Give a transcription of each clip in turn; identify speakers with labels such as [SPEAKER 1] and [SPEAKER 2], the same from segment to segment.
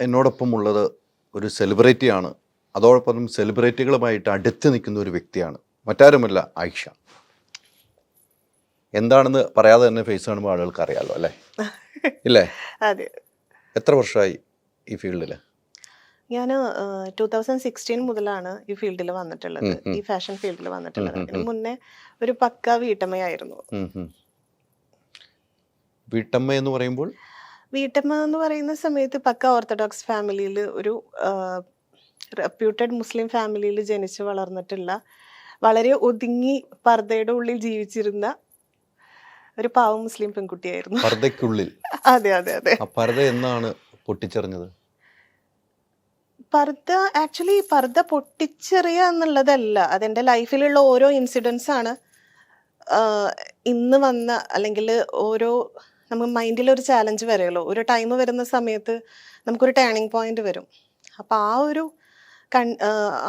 [SPEAKER 1] എന്നോടൊപ്പം ഉള്ളത് ഒരു സെലിബ്രിറ്റിയാണ് അതോടൊപ്പം സെലിബ്രിറ്റികളുമായിട്ട് അടുത്ത് നിൽക്കുന്ന ഒരു വ്യക്തിയാണ്. മറ്റാരുമല്ല ആയിഷ. എന്താണെന്ന് പറയാതെ തന്നെ ഫേസ് കാണുമ്പോൾ ആളുകൾക്ക് അറിയാലോ അല്ലേ? ഇല്ലേ?
[SPEAKER 2] അതെ.
[SPEAKER 1] എത്ര വർഷമായി ഈ ഫീൽഡിൽ
[SPEAKER 2] ഞാൻ ടൂ തൗസൻഡ് സിക്സ്റ്റീൻ മുതലാണ് ഈ ഫീൽഡിൽ വന്നിട്ടുള്ളത്. ഈ ഫാഷൻ ഫീൽഡിൽ വന്നിട്ടുള്ളത്. അതിന് മുന്നേ ഒരു പക്ക വീട്ടമ്മയായിരുന്നു.
[SPEAKER 1] വീട്ടമ്മ എന്ന് പറയുമ്പോൾ?
[SPEAKER 2] വീട്ടമ്മ എന്ന് പറയുന്ന സമയത്ത് പക്ക ഓർത്തഡോക്സ് ഫാമിലിയിൽ ഒരു റെപ്യൂട്ടഡ് മുസ്ലിം ഫാമിലിയിൽ ജനിച്ച് വളർന്നിട്ടുള്ള വളരെ ഒതുങ്ങി പർദ്ദയുടെ ഉള്ളിൽ ജീവിച്ചിരുന്ന ഒരു പാവ മുസ്ലിം പെൺകുട്ടിയായിരുന്നു.
[SPEAKER 1] പർദ്ദയ്ക്കുള്ളിൽ?
[SPEAKER 2] അതെ അതെ അതെ.
[SPEAKER 1] പർദ്ദ എന്നാണ് പൊട്ടിച്ചെറിഞ്ഞത്?
[SPEAKER 2] പർദ്ദ ആക്ച്വലി പർദ്ദ പൊട്ടിച്ചെറിയുക എന്നുള്ളതല്ല. അതെന്റെ ലൈഫിലുള്ള ഓരോ ഇൻസിഡൻസ് ആണ് ഇന്ന് വന്ന അല്ലെങ്കിൽ ഓരോ നമുക്ക് മൈൻഡിൽ ഒരു ചാലഞ്ച് വരെയുള്ളൂ ഒരു ടൈം വരുന്ന സമയത്ത് നമുക്കൊരു ടേണിംഗ് പോയിന്റ് വരും. അപ്പം ആ ഒരു കൺ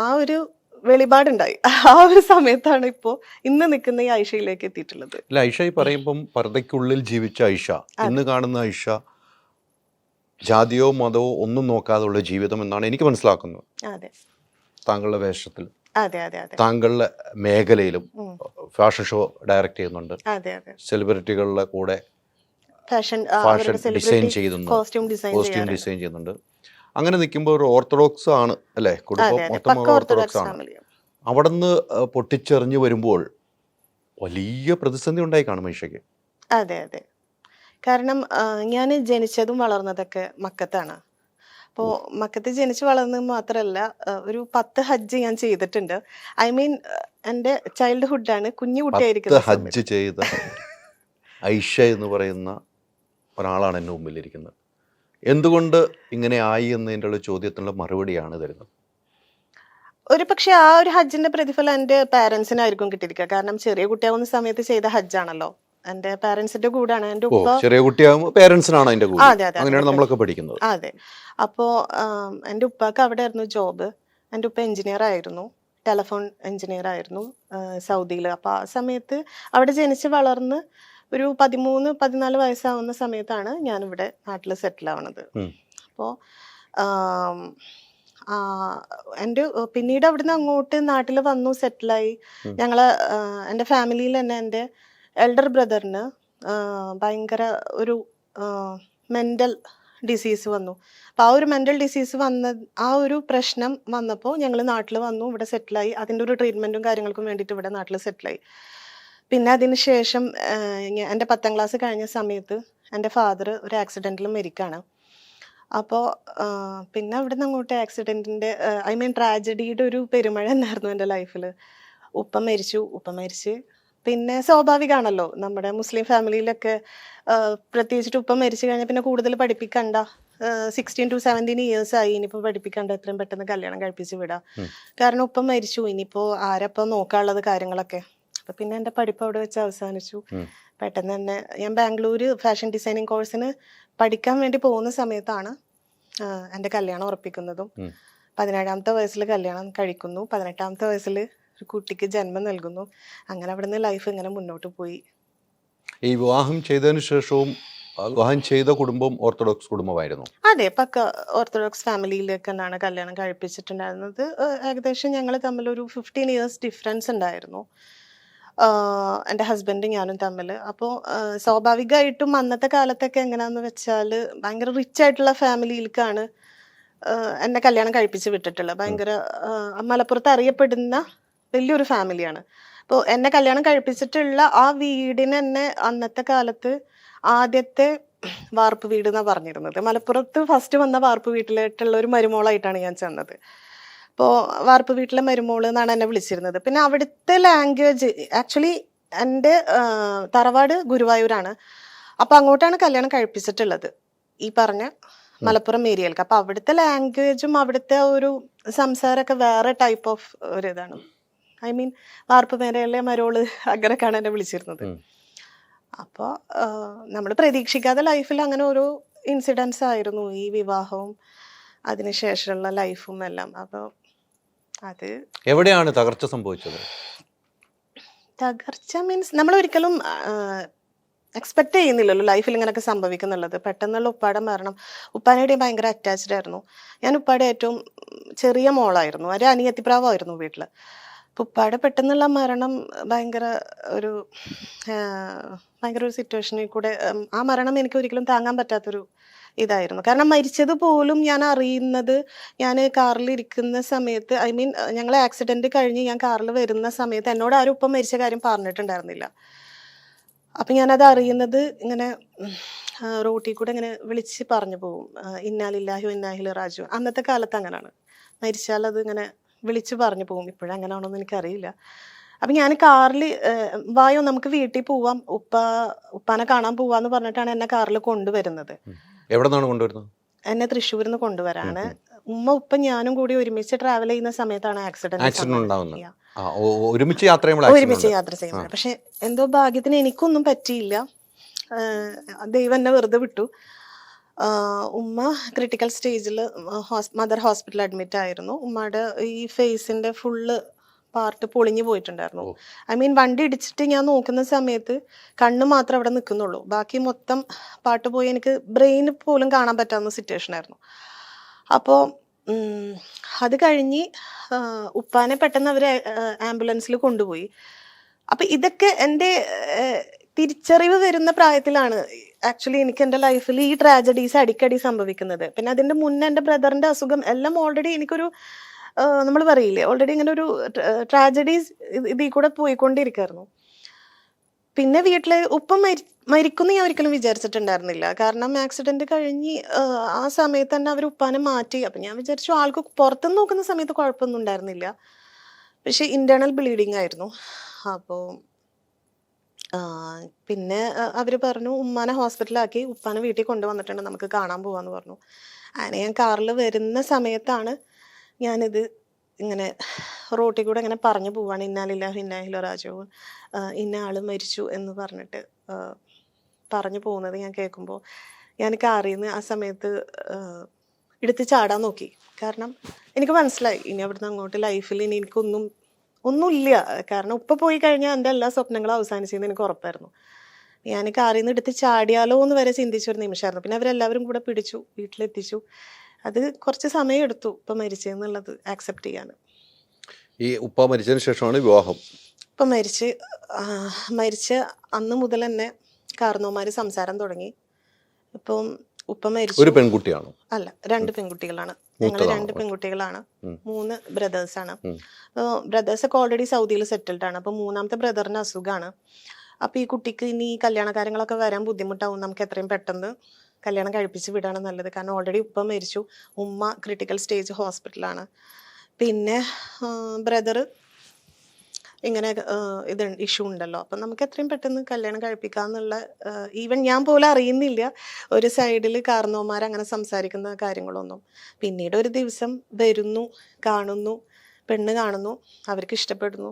[SPEAKER 2] ആ ഒരു വെളിപാടുണ്ടായി. ആ ഒരു സമയത്താണ് ഇപ്പോൾ ഇന്ന് നിൽക്കുന്ന ഈ ഐഷയിലേക്ക് എത്തിയിട്ടുള്ളത്.
[SPEAKER 1] അല്ല ഐഷ ഈ പറയുമ്പം പർദ്ദയ്ക്കുള്ളിൽ ജീവിച്ച ഐഷ ഇന്ന് കാണുന്ന ഐഷ ജാതിയോ മതമോ ഒന്നും നോക്കാതെയുള്ള ജീവിതം എന്നാണ് എനിക്ക് മനസ്സിലാക്കുന്നത്.
[SPEAKER 2] അതെ.
[SPEAKER 1] താങ്കളുടെ വേഷത്തിൽ താങ്കളുടെ മേഖലയിലും ഫാഷൻ ഷോ ഡയറക്റ്റ് ചെയ്യുന്നുണ്ട്. സെലിബ്രിറ്റികളുടെ കൂടെ
[SPEAKER 2] ഫാഷൻ
[SPEAKER 1] ഡിസൈൻ ചെയ്യുന്നു.
[SPEAKER 2] കോസ്റ്റ്യൂം ഡിസൈൻ
[SPEAKER 1] ചെയ്യുന്നുണ്ട്. അങ്ങനെ നിൽക്കുമ്പോൾ ഒരു ഓർത്തഡോക്സ് ആണ് അല്ലേ? കുടുംബം മൊത്തം ഓർത്തഡോക്സ് ആണ്.
[SPEAKER 2] അവിടെ
[SPEAKER 1] അവിടുന്ന് പൊട്ടിച്ചെറിഞ്ഞു വരുമ്പോൾ വലിയ പ്രതിസന്ധി ഉണ്ടായി കാണും മനുഷ്യക്ക്
[SPEAKER 2] അതെ അതെ. കാരണം ഞാൻ ജനിച്ചതും വളർന്നതൊക്കെ മക്കത്താണ്. അപ്പോൾ മക്കത്ത് ജനിച്ച് വളർന്നത് മാത്രമല്ല ഒരു പത്ത് ഹജ്ജ് ഞാൻ ചെയ്തിട്ടുണ്ട്. ഐ മീൻ എന്റെ ചൈൽഡ്ഹുഡാണ് കുഞ്ഞു കുട്ടിയായിരിക്കും
[SPEAKER 1] ഹജ്ജ് ചെയ്ത ഐഷ എന്ന് പറയുന്ന ഒരാളാണ് എന്റെ മുമ്പിലിരിക്കുന്നത്. എന്തുകൊണ്ട് ഇങ്ങനെ ആയി എന്നതിന്റെ ഉള്ള ചോദ്യത്തിനുള്ള മറുപടിയാണ് തരുന്നത്?
[SPEAKER 2] ഒരു പക്ഷെ ആ ഒരു ഹജ്ജിന്റെ പ്രതിഫലം എന്റെ പാരൻസിനായിരിക്കും കിട്ടിയിരിക്കുക. കാരണം ചെറിയ കുട്ടിയാവുന്ന സമയത്ത് ചെയ്ത ഹജ്ജാണല്ലോ. എന്റെ പാരന്റ്സിന്റെ കൂടാണ്.
[SPEAKER 1] എന്റെ
[SPEAKER 2] ഉപ്പ
[SPEAKER 1] ചെറിയ കുട്ടിയാകുമ്പോൾ കൂടെ?
[SPEAKER 2] അതെ, അതെ,
[SPEAKER 1] അങ്ങനെയാണ്
[SPEAKER 2] അതെ.
[SPEAKER 1] നമ്മളൊക്കെ പഠിക്കുന്നത്.
[SPEAKER 2] അതെ. അപ്പോ എന്റെ ഉപ്പാക്ക് അവിടെ ആയിരുന്നു ജോബ്. എന്റെ ഉപ്പ എഞ്ചിനീയർ ആയിരുന്നു ടെലഫോൺ എഞ്ചിനീയർ ആയിരുന്നു സൗദിയിൽ അപ്പോൾ ആ സമയത്ത് അവിടെ ജനിച്ച് വളർന്ന് ഒരു പതിമൂന്ന് പതിനാല് വയസ്സാവുന്ന സമയത്താണ് ഞാനിവിടെ നാട്ടിൽ സെറ്റിൽ ആവണത്. അപ്പോൾ എന്റെ പിന്നീട് അവിടുന്ന് അങ്ങോട്ട് നാട്ടിൽ വന്നു സെറ്റിലായി. ഞങ്ങൾ എന്റെ ഫാമിലിയിൽ തന്നെ എന്റെ എൽഡർ ബ്രദറിന് ഭയങ്കര ഒരു മെന്റൽ ഡിസീസ് വന്നു. അപ്പോൾ ആ ഒരു മെന്റൽ ഡിസീസ് വന്ന ആ ഒരു പ്രശ്നം വന്നപ്പോൾ ഞങ്ങൾ നാട്ടിൽ വന്നു ഇവിടെ സെറ്റിലായി അതിന്റെ ഒരു ട്രീറ്റ്മെന്റും കാര്യങ്ങൾക്കും വേണ്ടിയിട്ട് ഇവിടെ നാട്ടിൽ സെറ്റിലായി പിന്നെ അതിന് ശേഷം എന്റെ പത്താം ക്ലാസ് കഴിഞ്ഞ സമയത്ത് എന്റെ ഫാദർ ഒരു ആക്സിഡന്റിൽ മരിക്കുകയാണ് അപ്പോൾ പിന്നെ അവിടെ നിന്ന് അങ്ങോട്ട് ആക്സിഡന്റിന്റെ ഐ മീൻ ട്രാജഡിയുടെ ഒരു പെരുമഴ എന്നായിരുന്നു എന്റെ ലൈഫിൽ ഉപ്പ മരിച്ചു ഉപ്പ മരിച്ച്. പിന്നെ സ്വാഭാവികമാണല്ലോ നമ്മുടെ മുസ്ലിം ഫാമിലിയിലൊക്കെ പ്രത്യേകിച്ചിട്ട് ഉപ്പ മരിച്ചു കഴിഞ്ഞാൽ പിന്നെ കൂടുതൽ പഠിപ്പിക്കണ്ട. സിക്സ്റ്റീൻ ടു സെവന്റീൻ ഇയേഴ്സ് ആയി ഇനിയിപ്പോൾ പഠിപ്പിക്കണ്ട എത്രയും പെട്ടെന്ന് കല്യാണം കഴിപ്പിച്ച് വിടാം. കാരണം ഉപ്പ മരിച്ചു ഇനിയിപ്പോൾ ആരപ്പം നോക്കാനുള്ളത് കാര്യങ്ങളൊക്കെ? അപ്പം പിന്നെ എന്റെ പഠിപ്പ് അവിടെ വെച്ച് അവസാനിച്ചു. പെട്ടെന്ന് തന്നെ ഞാൻ ബാംഗ്ലൂർ ഫാഷൻ ഡിസൈനിങ് കോഴ്സിന് പഠിക്കാൻ വേണ്ടി പോകുന്ന സമയത്താണ് എന്റെ കല്യാണം ഉറപ്പിക്കുന്നതും. പതിനേഴാമത്തെ വയസ്സിൽ കല്യാണം കഴിക്കുന്നു. പതിനെട്ടാമത്തെ വയസ്സിൽ ഒരു കുട്ടിക്ക് ജന്മം നൽകുന്നു. അങ്ങനെ അവിടെ നിന്ന് ലൈഫ് ഇങ്ങനെ മുന്നോട്ട് പോയി.
[SPEAKER 1] ഈ വിവാഹം ചെയ്തതിനു ശേഷവും വിവാഹം ചെയ്ത കുടുംബം ഓർത്തഡോക്സ് കുടുംബമായിരുന്നു?
[SPEAKER 2] അതെ പക്ക ഓർത്തഡോക്സ് ഫാമിലിയിലേക്ക് തന്നെയാണ് കല്യാണം കഴിപ്പിച്ചിട്ടുണ്ടായിരുന്നത്. ഏകദേശം ഞങ്ങൾ തമ്മിൽ ഒരു ഫിഫ്റ്റീൻ ഇയേഴ്സ് ഡിഫറൻസ് ഉണ്ടായിരുന്നു. ആഹ് എന്റെ ഹസ്ബൻഡും ഞാനും തമ്മിൽ. അപ്പോൾ സ്വാഭാവികമായിട്ടും അന്നത്തെ കാലത്തൊക്കെ എങ്ങനെയാന്ന് വെച്ചാൽ ഭയങ്കര റിച്ച് ആയിട്ടുള്ള ഫാമിലിയിലേക്കാണ് എന്നെ കല്യാണം കഴിപ്പിച്ച് വിട്ടിട്ടുള്ളത്. ഭയങ്കര മലപ്പുറത്ത് അറിയപ്പെടുന്ന വലിയൊരു ഫാമിലിയാണ് അപ്പോൾ എന്നെ കല്യാണം കഴിപ്പിച്ചിട്ടുള്ള ആ വീടിനെ തന്നെ അന്നത്തെ കാലത്ത് ആദ്യത്തെ വാർപ്പ് വീട് എന്നാണ് പറഞ്ഞിരുന്നത്. മലപ്പുറത്ത് ഫസ്റ്റ് വന്ന വാർപ്പ് വീട്ടിലായിട്ടുള്ള ഒരു മരുമോളായിട്ടാണ് ഞാൻ ചെന്നത്. അപ്പോൾ വാർപ്പ് വീട്ടിലെ മരുമോൾ എന്നാണ് എന്നെ വിളിച്ചിരുന്നത്. പിന്നെ അവിടുത്തെ ലാംഗ്വേജ് ആക്ച്വലി എന്റെ തറവാട് ഗുരുവായൂരാണ്. അപ്പോൾ അങ്ങോട്ടാണ് കല്യാണം കഴിപ്പിച്ചിട്ടുള്ളത്. ഈ പറഞ്ഞ മലപ്പുറം ഏരിയയിലേക്ക്. അപ്പോൾ അവിടുത്തെ ലാംഗ്വേജും അവിടുത്തെ ഒരു സംസാരമൊക്കെ വേറെ ടൈപ്പ് ഓഫ് ഒരു ഇതാണ്. ഐ മീൻ വാർപ്പ് മേരയിലെ മരോൾ അങ്ങനെയൊക്കെയാണ് എന്നെ വിളിച്ചിരുന്നത്. അപ്പോൾ നമ്മൾ പ്രതീക്ഷിക്കാതെ ലൈഫിൽ അങ്ങനെ ഓരോ ഇൻസിഡൻസ് ആയിരുന്നു. ഈ വിവാഹവും അതിനുശേഷമുള്ള ലൈഫും എല്ലാം. അപ്പോൾ അത്
[SPEAKER 1] എവിടെയാണ് തകർച്ച സംഭവിച്ചത്?
[SPEAKER 2] തകർച്ച മീൻസ് നമ്മൾ ഒരിക്കലും എക്സ്പെക്ട് ചെയ്യുന്നില്ലല്ലോ ലൈഫിൽ ഇങ്ങനെയൊക്കെ സംഭവിക്കുന്നുള്ളത്. പെട്ടെന്നുള്ള ഉപ്പാടെ മരണം. ഉപ്പാനയുടെ ഭയങ്കര അറ്റാച്ച്ഡ് ആയിരുന്നു. ഞാൻ ഉപ്പാടെ ഏറ്റവും ചെറിയ മോളായിരുന്നു. ഒരു അനിയത്തിപ്രാവമായിരുന്നു വീട്ടിൽ അപ്പോൾ ഉപ്പാടെ പെട്ടെന്നുള്ള മരണം ഭയങ്കര ഒരു ഭയങ്കര ഒരു സിറ്റുവേഷനിൽ കൂടെ ആ മരണം എനിക്ക് ഒരിക്കലും താങ്ങാൻ പറ്റാത്തൊരു ഇതായിരുന്നു. കാരണം മരിച്ചത് പോലും ഞാൻ അറിയുന്നത് ഞാൻ കാറിൽ ഇരിക്കുന്ന സമയത്ത് ഐ മീൻ ഞങ്ങൾ ആക്സിഡന്റ് കഴിഞ്ഞ് ഞാൻ കാറിൽ വരുന്ന സമയത്ത് എന്നോട് ആരും ഒപ്പം മരിച്ച കാര്യം പറഞ്ഞിട്ടുണ്ടായിരുന്നില്ല. അപ്പം ഞാനത് അറിയുന്നത് ഇങ്ങനെ റോട്ടിൽ കൂടെ ഇങ്ങനെ വിളിച്ച് പറഞ്ഞു പോകും. ഇന്നാലില്ലാഹു ഇന്നാഹിൽ റാജു അന്നത്തെ കാലത്ത് അങ്ങനെയാണ് മരിച്ചാൽ അത് ഇങ്ങനെ വിളിച്ച് പറഞ്ഞു പോകും. ഇപ്പോഴും അങ്ങനെയാണോന്ന് എനിക്കറിയില്ല. അപ്പം ഞാൻ കാറിൽ വായോ നമുക്ക് വീട്ടിൽ പോവാം. ഉപ്പ ഉപ്പാനെ കാണാൻ പോവാന്ന് പറഞ്ഞിട്ടാണ് എന്നെ കാറിൽ കൊണ്ടുവരുന്നത്.
[SPEAKER 1] എവിടെ നിന്നാണ് കൊണ്ടുവരുന്നത്?
[SPEAKER 2] എന്നെ തൃശ്ശൂരിൽ നിന്ന് കൊണ്ടുവരാണ് ഉമ്മ ഉപ്പ ഞാനും കൂടി ഒരുമിച്ച് ട്രാവൽ ചെയ്യുന്ന സമയത്താണ്
[SPEAKER 1] ആക്സിഡന്റ്
[SPEAKER 2] ആക്സിഡന്റ്
[SPEAKER 1] ഉണ്ടാവുന്നത്. ഒരുമിച്ച് യാത്ര
[SPEAKER 2] ഒരുമിച്ച് യാത്ര ചെയ്യുന്നത്. പക്ഷെ എന്തോ ഭാഗ്യത്തിന് എനിക്കൊന്നും പറ്റിയില്ല. ദൈവം എന്നെ വെറുതെ വിട്ടു. ഉമ്മ ക്രിട്ടിക്കൽ സ്റ്റേജിൽ മദർ ഹോസ്പിറ്റൽ അഡ്മിറ്റ് ആയിരുന്നു. ഉമ്മയുടെ ഈ ഫേസിന്റെ ഫുള്ള് പാർട്ട് പൊളിഞ്ഞു പോയിട്ടുണ്ടായിരുന്നു. ഐ മീൻ വണ്ടി ഇടിച്ചിട്ട് ഞാൻ നോക്കുന്ന സമയത്ത് കണ്ണ് മാത്രം അവിടെ നിൽക്കുന്നുള്ളൂ. ബാക്കി മൊത്തം പാട്ട് പോയി എനിക്ക് ബ്രെയിൻ പോലും കാണാൻ പറ്റാവുന്ന സിറ്റുവേഷൻ ആയിരുന്നു. അപ്പോൾ അത് കഴിഞ്ഞ് ഉപ്പാനെ പെട്ടെന്ന് അവർ ആംബുലൻസിൽ കൊണ്ടുപോയി. അപ്പം ഇതൊക്കെ എന്റെ തിരിച്ചറിവ് വരുന്ന പ്രായത്തിലാണ് ആക്ച്വലി എനിക്ക് എന്റെ ലൈഫിൽ ഈ ട്രാജഡീസ് അടിക്കടി സംഭവിക്കുന്നത്. പിന്നെ അതിന്റെ മുന്നേ എന്റെ ബ്രദറിന്റെ അസുഖം എല്ലാം ഓൾറെഡി എനിക്കൊരു നമ്മൾ പറയില്ലേ ഓൾറെഡി ഇങ്ങനെ ഒരു ട്രാജഡീസ് ഇതിൽ കൂടെ പോയിക്കൊണ്ടിരിക്കുകയായിരുന്നു പിന്നെ വീട്ടിലെ ഉപ്പ മരി മരിക്കുന്ന ഞാൻ ഒരിക്കലും വിചാരിച്ചിട്ടുണ്ടായിരുന്നില്ല. കാരണം ആക്സിഡന്റ് കഴിഞ്ഞ് ആ സമയത്ത് തന്നെ അവർ ഉപ്പാനെ മാറ്റി. അപ്പം ഞാൻ വിചാരിച്ചു ആൾക്ക് പുറത്തുനിന്ന് നോക്കുന്ന സമയത്ത് കുഴപ്പമൊന്നും ഉണ്ടായിരുന്നില്ല. പക്ഷെ ഇന്റേണൽ ബ്ലീഡിങ് ആയിരുന്നു. അപ്പോൾ പിന്നെ അവർ പറഞ്ഞു ഉമ്മാനെ ഹോസ്പിറ്റലാക്കി ഉപ്പാനെ വീട്ടിൽ കൊണ്ടുവന്നിട്ടുണ്ട് നമുക്ക് കാണാൻ പോവാന്ന് പറഞ്ഞു. അങ്ങനെ ഞാൻ കാറിൽ വരുന്ന സമയത്താണ് ഞാനിത് ഇങ്ങനെ റോട്ടിൽ കൂടെ ഇങ്ങനെ പറഞ്ഞു പോവാണ്. ഇന്നാലില്ലാഹു ഇന്നാഹിലോ രാജവും. ഇന്ന ആൾ മരിച്ചു എന്ന് പറഞ്ഞിട്ട് പറഞ്ഞു പോകുന്നത് ഞാൻ കേൾക്കുമ്പോൾ ഞാൻ കാറിൽ നിന്ന് ആ സമയത്ത് എടുത്ത് ചാടാൻ നോക്കി. കാരണം എനിക്ക് മനസ്സിലായി ഇനി അവിടുന്ന് അങ്ങോട്ട് ലൈഫിൽ ഇനി എനിക്കൊന്നും ഒന്നുമില്ല. കാരണം ഉപ്പ പോയി കഴിഞ്ഞാൽ എന്റെ എല്ലാ സ്വപ്നങ്ങളും അവസാനിച്ചെന്ന് എനിക്ക് ഉറപ്പായിരുന്നു. ഞാൻ കാറിൽ നിന്ന് എടുത്ത് ചാടിയാലോ എന്ന് വരെ ചിന്തിച്ചൊരു നിമിഷമായിരുന്നു പിന്നെ അവരെല്ലാവരും കൂടെ പിടിച്ചു വീട്ടിലെത്തിച്ചു. അത് കുറച്ച് സമയം എടുത്തു ഇപ്പം മരിച്ചെന്നുള്ളത് ആക്സെപ്റ്റ് ചെയ്യാൻ.
[SPEAKER 1] ഈ ഉപ്പ മരിച്ചതിന് ശേഷമാണ് വിവാഹം.
[SPEAKER 2] ഇപ്പം മരിച്ച് മരിച്ച് അന്ന് മുതൽ തന്നെ കാർന്നോമാര് സംസാരം തുടങ്ങി. ഇപ്പം ഉപ്പ മരിച്ചു.
[SPEAKER 1] ഒരു പെൺകുട്ടിയാണ്?
[SPEAKER 2] അല്ല രണ്ട് പെൺകുട്ടികളാണ്. ഞങ്ങൾ രണ്ട് പെൺകുട്ടികളാണ്. മൂന്ന്
[SPEAKER 1] ബ്രദേഴ്സാണ്.
[SPEAKER 2] ബ്രദേഴ്സ് ഒക്കെ ഓൾറെഡി സൗദിയിൽ സെറ്റിൽഡ് ആണ്. അപ്പൊ മൂന്നാമത്തെ ബ്രദറിന് അസുഖമാണ് അപ്പൊ ഈ കുട്ടിക്ക് ഇനി കല്യാണ കാര്യങ്ങളൊക്കെ വരാൻ ബുദ്ധിമുട്ടാവും. നമുക്ക് എത്രയും പെട്ടെന്ന്. കല്യാണം കഴിപ്പിച്ച് വിടാണ് നല്ലത്. കാരണം ഓൾറെഡി ഉപ്പ മരിച്ചു. ഉമ്മ ക്രിട്ടിക്കൽ സ്റ്റേജ് ഹോസ്പിറ്റലാണ് പിന്നെ ബ്രദർ ഇങ്ങനെ ഇത് ഇഷ്യൂ ഉണ്ടല്ലോ. അപ്പം നമുക്ക് എത്രയും പെട്ടെന്ന് കല്യാണം കഴിപ്പിക്കാന്നുള്ള ഈവൻ ഞാൻ പോലും അറിയുന്നില്ല. ഒരു സൈഡിൽ കാർന്നോമാർ അങ്ങനെ സംസാരിക്കുന്ന കാര്യങ്ങളൊന്നും. പിന്നീട് ഒരു ദിവസം വരുന്നു കാണുന്നു പെണ്ണ് കാണുന്നു അവർക്ക് ഇഷ്ടപ്പെടുന്നു.